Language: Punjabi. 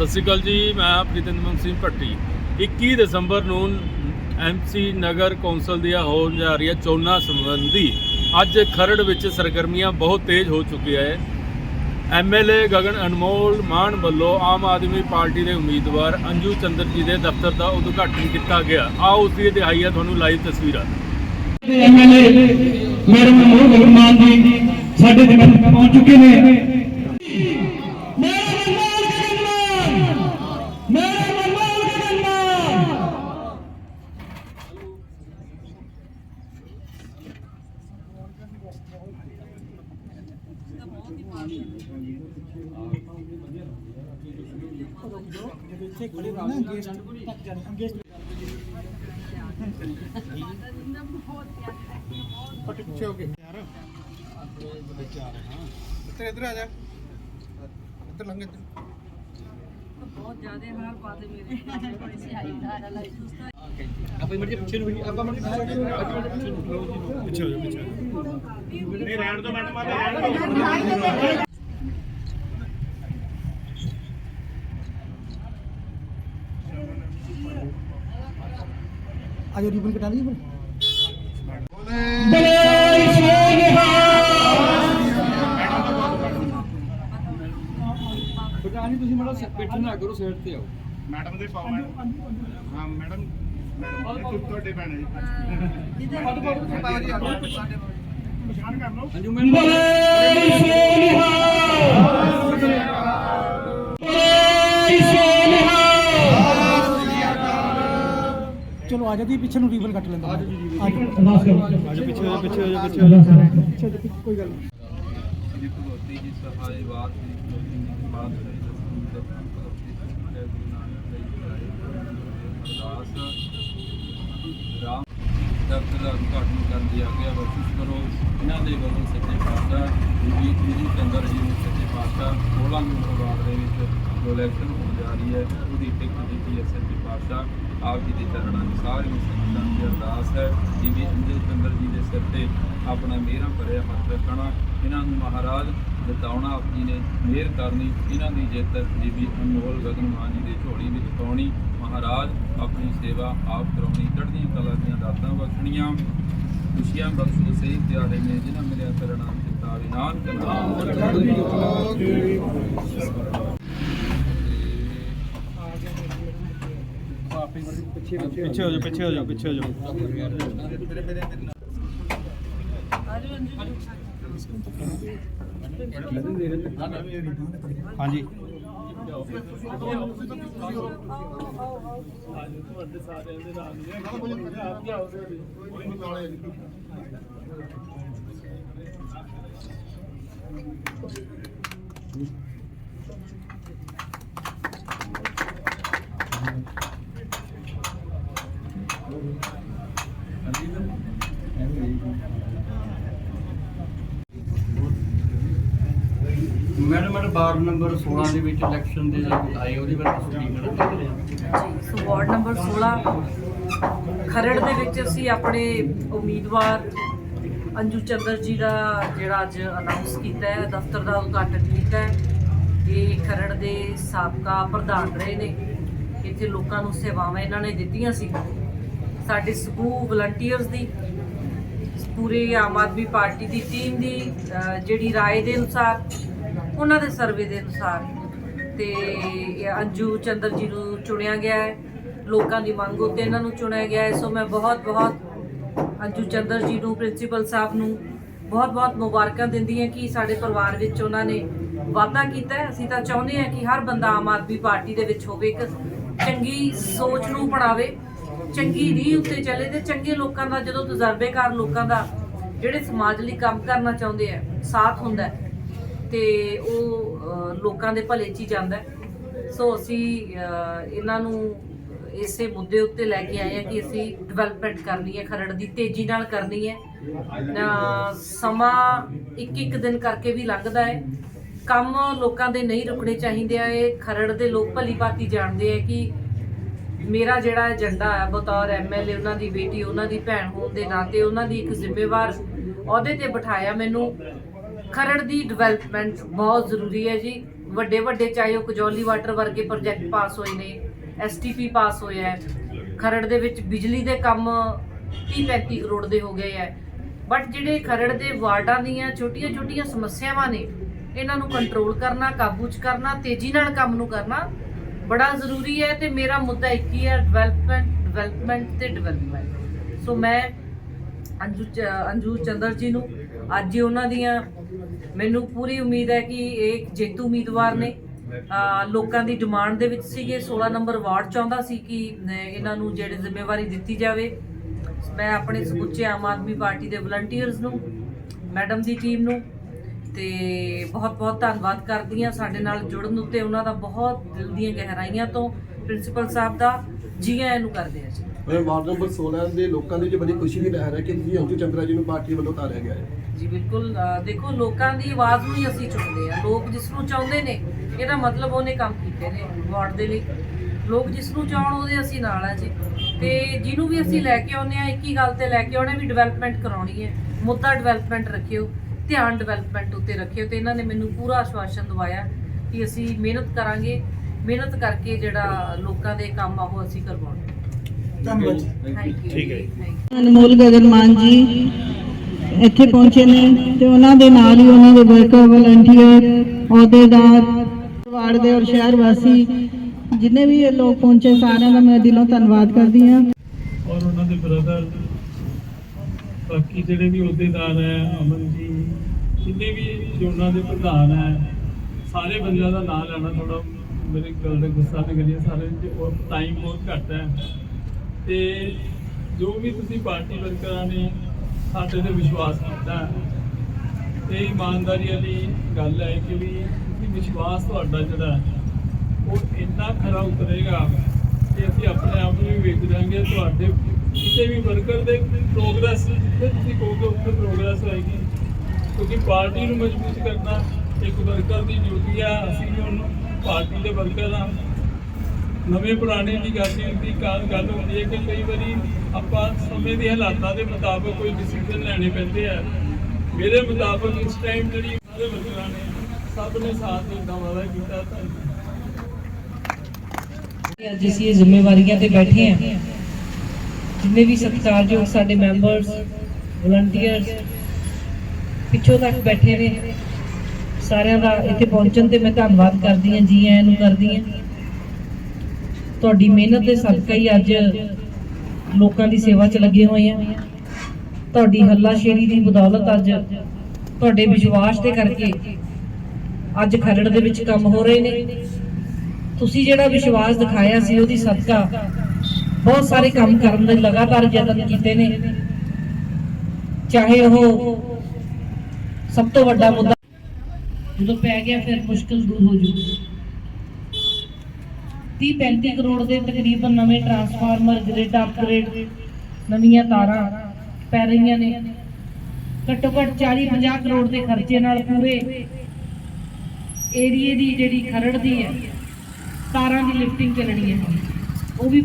ਸਤਿ ਸ਼੍ਰੀ ਅਕਾਲ ਜੀ, ਮੈਂ ਪ੍ਰੀਤਿੰਦਰ ਸਿੰਘ ਭੱਟੀ। 21 ਦਸੰਬਰ ਨੂੰ ਐਮਸੀ ਨਗਰ ਕੌਂਸਲ ਦੀਆਂ ਹੋਣ ਜਾ ਰਹੀਆਂ ਚੋਣਾਂ ਸੰਬੰਧੀ। ਅੱਜ ਖਰੜ ਵਿੱਚ ਸਰਗਰਮੀਆਂ ਬਹੁਤ ਤੇਜ਼ ਹੋ ਚੁੱਕੀਆਂ ਹੈ ਐਮਐਲਏ ਗਗਨ ਅਨਮੋਲ ਮਾਨ ਵੱਲੋਂ ਆਮ ਆਦਮੀ ਪਾਰਟੀ ਦੇ ਉਮੀਦਵਾਰ ਅੰਜੂ ਚੰਦਰ ਜੀ ਦੇ ਦਫ਼ਤਰ ਦਾ ਉਦਘਾਟਨ ਕੀਤਾ ਗਿਆ। ਆਓ ਉਸ ਦੀ ਹੈ ਤੁਹਾਨੂੰ ਲਾਈਵ ਤਸਵੀਰਾਂ। ਐਮਐਲਏ ਮੈਡਮ ਮੋਹਨ ਗਗਨਮਾਨ ਜੀ ਸਾਡੇ ਦੇ ਪਹੁੰਚ ਚੁੱਕੇ ਨੇ ਮੇਰਾ ਮਨਮੋਹਨ ਗਗਨਮਾਨ ਮੇਰਾ ਮਨਮੋਹਨ ਗਗਨਮਾਨ ਇੱਧਰ ਇੱਧਰ ਆ ਜਾ ਇੱਧਰ ਲੰਘ ਇੱਧਰ ਬਹੁਤ ਜ਼ਿਆਦਾ ਹਾਰ ਪਾਦੇ ਮੇਰੇ ਬੜੀ ਸਿਆਹੀ ਧਾਰ ਵਾਲਾ ਆਪਾਂ ਮਰਜ਼ੀ ਪਿੱਛੇ ਨੂੰ ਵੀ ਆਪਾਂ ਮਰਜ਼ੀ ਪਿੱਛੇ ਨੂੰ ਪਿੱਛੇ ਹੋ ਜਾ। ਪਿੱਛੇ ਨਹੀਂ, ਰਹਿਣ ਤੋਂ ਮੈਡਮ, ਆ ਰਹਿਣ ਤੋਂ ਆਜੋ ਰਿਬਨ ਕਟਾ ਲਈਏ ਬਲੇ ਤੁਸੀਂ ਮੜਾ ਨਾ ਕਰੋ ਸਾਈਡ ਤੇ ਆਓ। ਮੈਡਮ ਦੇ ਪਾਓ ਮੈਡਮ। ਹਾਂ ਮੈਡਮ। ਮੈਡਮ ਤੁਹਾਡੇ ਭੈਣ ਜੀ। ਪਾਓ ਜੀ ਪਛਾਣ ਕਰ ਲਓ। ਅੰਜੂ ਮੈਨੂੰ ਬਲੇ ਸੋਨਿਹਾ ਬਲੇ ਆ ਜਾਦੀ ਪਿੱਛੇ ਨੂੰ ਰੀਬਨ ਕੱਟ ਲੈਂਦਾ। ਆ ਜਾਓ ਅਰਦਾਸ ਕਰੋ। ਆ ਜਾਓ ਪਿੱਛੇ ਹੋ ਜਾ ਪਿੱਛੇ ਹੋ ਜਾ ਪਿੱਛੇ ਹੋ ਜਾ ਪਿੱਛੇ ਹੋ ਜਾ, ਕੋਈ ਗੱਲ ਨਹੀਂ। ਜੀ ਭਗਵਤੀ ਜੀ ਸਹਾਇ ਬਾਤ ਦੀ ਬਾਤ ਕਰੀ ਦਸੂਨ ਤੇ ਭਗਵਤੀ ਸਹਾਇ ਗੁਰੂ ਨਾਨਕ ਦੇਵ ਜੀ ਅਰਦਾਸ ਰਾਮ ਦਫ਼ਤਰ ਦਾ ਉਦਘਾਟਨ ਕਰਨ ਦੀ ਆਗਿਆ ਬਖਸ਼ਿਸ਼ ਕਰੋ। ਇਹਨਾਂ ਦੇ ਵੱਲੋਂ ਸੱਚੇ ਪਾਤਸ਼ਾਹ ਬੀਬੀ ਜੀ ਚੰਦਰ ਜੀ ਨੂੰ ਸੱਚੇ ਪਾਤਸ਼ਾਹ 16 ਨੰਬਰ ਵਾਰਡ ਦੇ ਵਿੱਚ ਜੋ ਇਲੈਕਸ਼ਨ ਹੋਣ ਜਾ ਰਹੀ ਹੈ। ਉਹਦੀ ਟਿਕਟ ਦਿੱਤੀ ਹੈ ਪਾਤਸ਼ਾਹ। ਆਪ ਜੀ ਦੇ ਚਰਨਾਂ 'ਚ ਸਾਰੀਆਂ ਸੰਗਤਾਂ ਦੀ ਅਰਦਾਸ ਹੈ। ਬੀਬੀ ਅੰਜਲ ਚੰਦਰ ਜੀ ਦੇ ਸਿਰ ਤੇ ਆਪਣਾ ਮਿਹਰਾਂ ਭਰਿਆ ਹੱਥ ਰੱਖਣਾ, ਇਹਨਾਂ ਨੂੰ ਮਹਾਰਾਜ ਜਿਤਾਉਣਾ ਆਪ ਜੀ ਨੇ, ਮਿਹਰ ਕਰਨੀ, ਇਹਨਾਂ ਦੀ ਜਿੱਤ ਬੀਬੀ ਅਨਮੋਲ ਗਗਨਮਾਨ ਜੀ ਦੇ ਝੋਲੀ ਵਿੱਚ ਪਾਉਣੀ, ਮਹਾਰਾਜ ਆਪਣੀ ਸੇਵਾ ਆਪ ਕਰਾਉਣੀ, ਚੜ੍ਹਦੀਆਂ ਕਲਾ ਦੀਆਂ ਦਾਤਾਂ ਬਖਸ਼ਣੀਆਂ। ਖੁਸ਼ੀਆਂ ਬਖਸ਼ੋ ਸਹੀ ਪਿਆਰੇ ਨੇ, ਜਿਨ੍ਹਾਂ ਮਿਲਿਆ ਕਰਨਾ ਦਿੱਤਾ ਵਿਨਾਨ ਪਿੱਛੇ ਪਿੱਛੇ ਹੋ ਜਾ ਪਿੱਛੇ ਹੋ ਜਾ ਪਿੱਛੇ ਹੋ ਜਾ ਹਾਂਜੀ। ਮੈਡਮ ਮੈਡਮ ਵਾਰਡ ਨੰਬਰ 16 ਦੇ ਵਿੱਚ ਇਲੈਕਸ਼ਨ ਦੇ ਜਿਹੜੇ ਆਏ ਉਹਦੇ ਬਾਰੇ ਤੁਸੀਂ ਕੀ ਕਹਿਣਾ ਚਾਹੁੰਦੇ ਹੋ ਜੀ ਸੋ ਵਾਰਡ ਨੰਬਰ 16 ਖਰੜ ਦੇ ਵਿੱਚ ਅਸੀਂ ਆਪਣੇ ਉਮੀਦਵਾਰ ਅੰਜੂ ਚੰਦਰ ਜੀ ਦਾ ਜਿਹੜਾ ਅੱਜ ਅਨਾਉਂਸ ਕੀਤਾ ਹੈ ਦਫ਼ਤਰ ਦਾ ਉਦਘਾਟਨ ਕੀਤਾ ਹੈ ਇਹ ਖਰੜ ਦੇ ਸਾਬਕਾ ਪ੍ਰਧਾਨ ਰਹੇ ਨੇ ਇੱਥੇ ਲੋਕਾਂ ਨੂੰ ਸੇਵਾਵਾਂ ਇਹਨਾਂ ਨੇ ਦਿੱਤੀਆਂ ਸੀ ਸਾਡੇ ਸਕੂਲ ਵਲੰਟੀਅਰਸ ਦੀ ਪੂਰੇ ਆਮ ਆਦਮੀ ਪਾਰਟੀ ਦੀ ਟੀਮ ਦੀ ਅਹ, ਜਿਹੜੀ رائے ਦੇ ਅਨੁਸਾਰ ਉਹਨਾਂ ਦੇ ਸਰਵੇ ਦੇ ਅਨੁਸਾਰ ਤੇ ਅੰਜੂ ਚੰਦਰ ਜੀ ਨੂੰ ਚੁਣਿਆ ਗਿਆ ਹੈ। ਲੋਕਾਂ ਦੀ ਮੰਗ ਉੱਤੇ ਇਹਨਾਂ ਨੂੰ ਚੁਣਿਆ ਗਿਆ ਹੈ। ਸੋ ਮੈਂ ਬਹੁਤ ਬਹੁਤ ਅੰਜੂ ਚੰਦਰ ਜੀ ਨੂੰ, ਪ੍ਰਿੰਸੀਪਲ ਸਾਹਿਬ ਨੂੰ ਬਹੁਤ ਬਹੁਤ ਮੁਬਾਰਕਾਂ ਦਿੰਦੀ ਹਾਂ ਕਿ ਸਾਡੇ ਪਰਿਵਾਰ ਵਿੱਚ ਉਹਨਾਂ ਨੇ ਵਾਅਦਾ ਕੀਤਾ ਅਸੀਂ ਤਾਂ ਚਾਹੁੰਦੇ ਹਾਂ ਕਿ ਹਰ ਬੰਦਾ ਆਮ ਆਦਮੀ ਪਾਰਟੀ ਦੇ ਵਿੱਚ ਹੋਵੇ, ਇੱਕ ਚੰਗੀ ਸੋਚ ਨੂੰ ਅਪਣਾਵੇ, ਚੰਗੀ ਰੀਹ ਉੱਤੇ ਚੱਲੇ ਤੇ ਚੰਗੇ ਲੋਕਾਂ ਦਾ, ਜਦੋਂ ਤਜਰਬੇਕਾਰ ਲੋਕਾਂ ਦਾ ਜਿਹੜੇ ਸਮਾਜ ਲਈ ਕੰਮ ਕਰਨਾ ਚਾਹੁੰਦੇ ਆ, ਸਾਥ ਹੁੰਦਾ ਹੈ। ਤੇ ਉਹ ਲੋਕਾਂ ਦੇ ਭਲੇ 'ਚ ਹੀ ਜਾਂਦਾ ਸੋ ਅਸੀਂ ਇਹਨਾਂ ਨੂੰ ਇਸੇ ਮੁੱਦੇ ਉੱਤੇ ਲੈ ਕੇ ਆਏ ਆ ਕਿ ਅਸੀਂ ਡਿਵੈਲਪਮੈਂਟ ਕਰਨੀ ਹੈ, ਖਰੜ ਦੀ ਤੇਜ਼ੀ ਨਾਲ ਕਰਨੀ ਹੈ। ਸਮਾਂ ਇੱਕ ਇੱਕ ਦਿਨ ਕਰਕੇ ਵੀ ਲੰਘਦਾ ਹੈ। ਕੰਮ ਲੋਕਾਂ ਦੇ ਨਹੀਂ ਰੁਕਣੇ ਚਾਹੀਦੇ ਆ। ਇਹ ਖਰੜ ਦੇ ਲੋਕ ਭਲੀ ਭਾਤੀ ਜਾਣਦੇ ਆ ਕਿ ਮੇਰਾ ਜਿਹੜਾ ਏਜੰਡਾ ਹੈ, ਬਤੌਰ ਐਮਐਲਏ ਉਹਨਾਂ ਦੀ ਬੇਟੀ, ਉਹਨਾਂ ਦੀ ਭੈਣ ਹੋਣ ਦੇ ਨਾਤੇ ਉਹਨਾਂ ਦੀ ਇੱਕ ਜ਼ਿੰਮੇਵਾਰ ਅਹੁਦੇ ਤੇ ਬਿਠਾਇਆ ਮੈਨੂੰ। ਖਰੜ ਦੀ ਡਿਵੈਲਪਮੈਂਟ ਬਹੁਤ ਜ਼ਰੂਰੀ ਹੈ ਜੀ। ਵੱਡੇ ਵੱਡੇ ਚਾਹੇ ਉਹ ਕਜੌਲੀ ਵਾਟਰ ਵਰਗੇ ਪ੍ਰੋਜੈਕਟ ਪਾਸ ਹੋਏ ਨੇ ਐਸਟੀਪੀ ਪਾਸ ਹੋਇਆ ਹੈ। ਖਰੜ ਦੇ ਵਿੱਚ ਬਿਜਲੀ ਦੇ ਕੰਮ 30 35 ਕਰੋੜ ਦੇ ਹੋ ਗਏ ਹੈ। ਬਟ ਜਿਹੜੇ ਖਰੜ ਦੇ ਵਾਰਡਾਂ ਦੀਆਂ ਛੋਟੀਆਂ-ਛੋਟੀਆਂ ਸਮੱਸਿਆਵਾਂ ਨੇ, ਇਹਨਾਂ ਨੂੰ ਕੰਟਰੋਲ ਕਰਨਾ, ਕਾਬੂ 'ਚ ਕਰਨਾ, ਤੇਜ਼ੀ ਨਾਲ ਕੰਮ ਨੂੰ ਕਰਨਾ ਬੜਾ ਜ਼ਰੂਰੀ ਹੈ ਤੇ ਮੇਰਾ ਮੁੱਦਾ ਇੱਕ ਹੀ ਹੈ ਡਿਵੈਲਪਮੈਂਟ ਡਿਵੈਲਪਮੈਂਟ ਤੇ ਡਿਵੈਲਪਮੈਂਟ ਸੋ ਮੈਂ ਅੰਜੂ ਚ- ਅੰਜੂ ਚੰਦਰ ਜੀ ਨੂੰ ਅੱਜ ਹੀ ਉਹਨਾਂ ਦੀਆਂ ਮੈਨੂੰ ਪੂਰੀ ਉਮੀਦ ਹੈ ਕਿ ਇਹ ਇੱਕ ਜੇਤੂ ਉਮੀਦਵਾਰ ਨੇ ਲੋਕਾਂ ਦੀ ਡਿਮਾਂਡ ਦੇ ਵਿੱਚ ਸੀਗੇ। 16 ਨੰਬਰ ਵਾਰਡ ਚਾਹੁੰਦਾ ਸੀ ਕਿ ਇਹਨਾਂ ਨੂੰ ਜਿਹੜੀ ਜ਼ਿੰਮੇਵਾਰੀ ਦਿੱਤੀ ਜਾਵੇ। ਮੈਂ ਆਪਣੇ ਸਮੁੱਚੇ ਆਮ ਆਦਮੀ ਪਾਰਟੀ ਦੇ ਵਲੰਟੀਅਰਸ ਨੂੰ, ਮੈਡਮ ਦੀ ਟੀਮ ਨੂੰ ਤੇ ਬਹੁਤ ਬਹੁਤ ਧੰਨਵਾਦ ਕਰਦੀ ਹਾਂ ਸਾਡੇ ਨਾਲ ਜੁੜਨ ਉੱਤੇ। ਉਹਨਾਂ ਦਾ ਬਹੁਤ ਦਿਲ ਦੀਆਂ ਗਹਿਰਾਈਆਂ ਤੋਂ ਪ੍ਰਿੰਸੀਪਲ ਸਾਹਿਬ ਦਾ ਜੀ ਆਇਆਂ ਨੂੰ ਕਰਦੇ ਹਾਂ ਜੀ। ਮੈਂ ਵਾਰਡ ਨੰਬਰ 16 ਦੇ ਲੋਕਾਂ ਦੇ ਵਿੱਚ ਬੜੀ ਖੁਸ਼ੀ ਦੀ ਲਹਿਰ ਹੈ ਕਿ ਤੁਸੀਂ ਅੰਜੂ ਚੰਦਰਾ ਜੀ ਨੂੰ ਪਾਰਟੀ ਵੱਲੋਂ ਉਤਾਰਿਆ ਗਿਆ ਹੈ। ਜੀ, ਬਿਲਕੁਲ ਅਹ ਦੇਖੋ, ਲੋਕਾਂ ਦੀ ਆਵਾਜ਼ ਨੂੰ ਹੀ ਅਸੀਂ ਚੁਣਦੇ ਆ ਲੋਕ ਜਿਸ ਨੂੰ ਚਾਹੁੰਦੇ ਨੇ, ਇਹਦਾ ਮਤਲਬ ਉਹਨੇ ਕੰਮ ਕੀਤੇ ਨੇ ਵਾਰਡ ਦੇ ਲਈ। ਲੋਕ ਜਿਸ ਨੂੰ ਚਾਹਣ, ਉਹਦੇ ਅਸੀਂ ਨਾਲ ਆ ਜੀ। ਤੇ ਜਿਹਨੂੰ ਵੀ ਅਸੀਂ ਲੈ ਕੇ ਆਉਂਦੇ ਆ ਇੱਕ ਹੀ ਗੱਲ ਤੇ ਲੈ ਕੇ ਆਉਣੇ ਵੀ ਡਿਵੈਲਪਮੈਂਟ ਕਰਾਉਣੀ ਹੈ। ਮੁੱਦਾ ਡਿਵੈਲਪਮੈਂਟ ਰੱਖਿਓ, ਧਿਆਨ ਡਿਵੈਲਪਮੈਂਟ ਉੱਤੇ ਰੱਖਿਓ ਤੇ ਇਹਨਾਂ ਨੇ ਮੈਨੂੰ ਪੂਰਾ ਆਸ਼ਵਾਸਨ ਦਵਾਇਆ ਕਿ ਅਸੀਂ ਮਿਹਨਤ ਕਰਾਂਗੇ। ਮਿਹਨਤ ਕਰਕੇ ਜਿਹੜਾ ਲੋਕਾਂ ਦੇ ਕੰਮ ਆ, ਉਹ ਅਸੀਂ ਕਰਵਾਉਣੇ ਧੰਨਵਾਦ ਠੀਕ ਹੈ ਅਨਮੋਲ ਗਗਨ ਮਾਨ ਜੀ ਇੱਥੇ ਪਹੁੰਚੇ ਨੇ ਤੇ ਉਹਨਾਂ ਦੇ ਨਾਲ ਹੀ ਉਹਨਾਂ ਦੇ ਵਰਕਰ ਵਲੰਟੀਅਰ ਅਹੁਦੇਦਾਰ ਵਾਰਡ ਦੇ ਔਰ ਸ਼ਹਿਰ ਵਾਸੀ ਜਿੰਨੇ ਵੀ ਇਹ ਲੋਕ ਪਹੁੰਚੇ ਸਾਰਿਆਂ ਦਾ ਮੈਂ ਦਿਲੋਂ ਧੰਨਵਾਦ ਕਰਦੀ ਹਾਂ। ਔਰ ਉਹਨਾਂ ਦੇ ਬ੍ਰਦਰ ਬਾਕੀ ਜਿਹੜੇ ਵੀ ਅਹੁਦੇਦਾਰ ਹੈ ਅਮਨ ਜੀ ਜਿੰਨੇ ਵੀ ਜੋਨਾਂ ਦੇ ਪ੍ਰਧਾਨ ਹੈ ਸਾਰੇ ਬੰਦਿਆਂ ਦਾ ਨਾਮ ਲੈਣਾ ਥੋੜਾ ਮੇਰੇ ਗੱਲ ਦਾ ਗੁੱਸਾ ਨਾ ਕਰੀਏ ਸਾਰੇ ਟਾਈਮ ਬਹੁਤ ਘੱਟ ਹੈ। ਤੇ ਜੋ ਵੀ ਤੁਸੀਂ ਪਾਰਟੀ ਵਰਕਰਾਂ ਨੇ ਸਾਡੇ ਤੇ ਵਿਸ਼ਵਾਸ ਕੀਤਾ ਹੈ, ਤੇ ਇਮਾਨਦਾਰੀ ਵਾਲੀ ਗੱਲ ਹੈ ਕਿ ਵੀ ਤੁਸੀਂ ਵਿਸ਼ਵਾਸ ਤੁਹਾਡਾ ਜਿਹੜਾ ਉਹ ਇੰਨਾ ਖਰਾ ਉਤਰੇਗਾ ਕਿ ਅਸੀਂ ਆਪਣੇ ਆਪ ਨੂੰ ਵੀ ਵੇਖ ਜਾਾਂਗੇ ਤੁਹਾਡੇ ਕਿਸੇ ਵੀ ਵਰਕਰ ਦੇ ਪ੍ਰੋਗਰੈਸ ਜਿੱਥੇ ਤੁਸੀਂ ਕਹੋਗੇ ਉੱਥੇ ਪ੍ਰੋਗਰੈਸ ਹੋਏਗੀ ਕਿਉਂਕਿ ਪਾਰਟੀ ਨੂੰ ਮਜ਼ਬੂਤ ਕਰਨਾ ਇੱਕ ਵਰਕਰ ਦੀ ਡਿਊਟੀ ਆ ਅਸੀਂ ਵੀ ਉਹਨੂੰ ਪਾਰਟੀ ਦੇ ਵਰਕਰ ਆ ਨਵੇਂ ਪੁਰਾਣੇ ਦੀ ਗੱਲ ਨਹੀਂ ਹੁੰਦੀ, ਗੱਲ ਹੁੰਦੀ ਹੈ ਕਿ ਕਈ ਵਾਰੀ ਆਪਾਂ ਸਮੇਂ ਦੇ ਹਾਲਾਤਾਂ ਦੇ ਮੁਤਾਬਕ ਕੋਈ ਡਿਸੀਜਨ ਲੈਣੇ ਪੈਂਦੇ ਆ। ਮੇਰੇ ਮੁਤਾਬਕ ਇਸ ਟਾਈਮ ਜਿਹੜੀ ਸਾਰੇ ਵਰਕਰਾਂ ਨੇ ਸਭ ਨੇ ਸਾਥ ਦੇਣ ਦਾ ਕੀਤਾ ਤਾਂ। ਅੱਜ ਅਸੀਂ ਇਹ ਜ਼ਿੰਮੇਵਾਰੀਆਂ ਤੇ ਬੈਠੇ ਹਾਂ। ਜਿੰਨੇ ਵੀ ਸਤਿਕਾਰਯੋਗ ਸਾਡੇ ਮੈਂਬਰਸ ਵਲੰਟੀਅਰਸ ਪਿੱਛੋਂ ਤੱਕ ਬੈਠੇ ਨੇ। ਸਾਰਿਆਂ ਦਾ ਇੱਥੇ ਪਹੁੰਚਣ ਤੇ ਮੈਂ ਧੰਨਵਾਦ ਕਰਦੀ ਹਾਂ, ਜੀ ਆਇਆਂ ਨੂੰ ਕਰਦੀ ਹਾਂ। ਤੁਹਾਡੀ ਮਿਹਨਤ ਦੇ ਸਦਕਾ ਹੀ ਅੱਜ ਲੋਕਾਂ ਦੀ ਸੇਵਾ 'ਚ ਲੱਗੇ ਹੋਏ ਆ। ਤੁਹਾਡੀ ਹੱਲਾਸ਼ੇਰੀ ਦੀ ਬਦੌਲਤ ਅੱਜ ਤੁਹਾਡੇ ਵਿਸ਼ਵਾਸ ਦੇ ਕਰਕੇ ਅੱਜ ਖਰੜ ਦੇ ਵਿੱਚ ਕੰਮ ਹੋ ਰਹੇ ਨੇ। ਤੁਸੀਂ ਜਿਹੜਾ ਵਿਸ਼ਵਾਸ ਦਿਖਾਇਆ ਸੀ, ਉਹਦੀ ਸਦਕਾ ਬਹੁਤ ਸਾਰੇ ਕੰਮ ਕਰਨ ਦੇ ਲਗਾਤਾਰ ਯਤਨ ਕੀਤੇ ਨੇ। ਚਾਹੇ ਉਹ ਸਭ ਤੋਂ ਵੱਡਾ ਮੁੱਦਾ ਜਦੋਂ ਪੈ ਗਿਆ, ਫਿਰ ਮੁਸ਼ਕਲ ਦੂਰ ਹੋ ਜੂ। 30 35 ਕਰੋੜ ਦੇ ਤਕਰੀਬਨ ਨਵੇਂ ਟਰਾਂਸਫਾਰਮਰ ਗ੍ਰਿਡ ਅਪਗ੍ਰੇਡ ਨਵੀਆਂ ਤਾਰਾਂ ਪੈ ਰਹੀਆਂ ਨੇ। ਘੱਟੋ ਘੱਟ 40 50 ਕਰੋੜ ਦੇ ਖਰਚੇ ਨਾਲ ਪੂਰੇ ਏਰੀਏ ਦੀ ਜਿਹੜੀ ਖਰੜ ਦੀ ਹੈ, ਤਾਰਾਂ ਦੀ ਲਿਫਟਿੰਗ ਚੱਲਣੀ ਹੈ। ਉਹ ਵੀ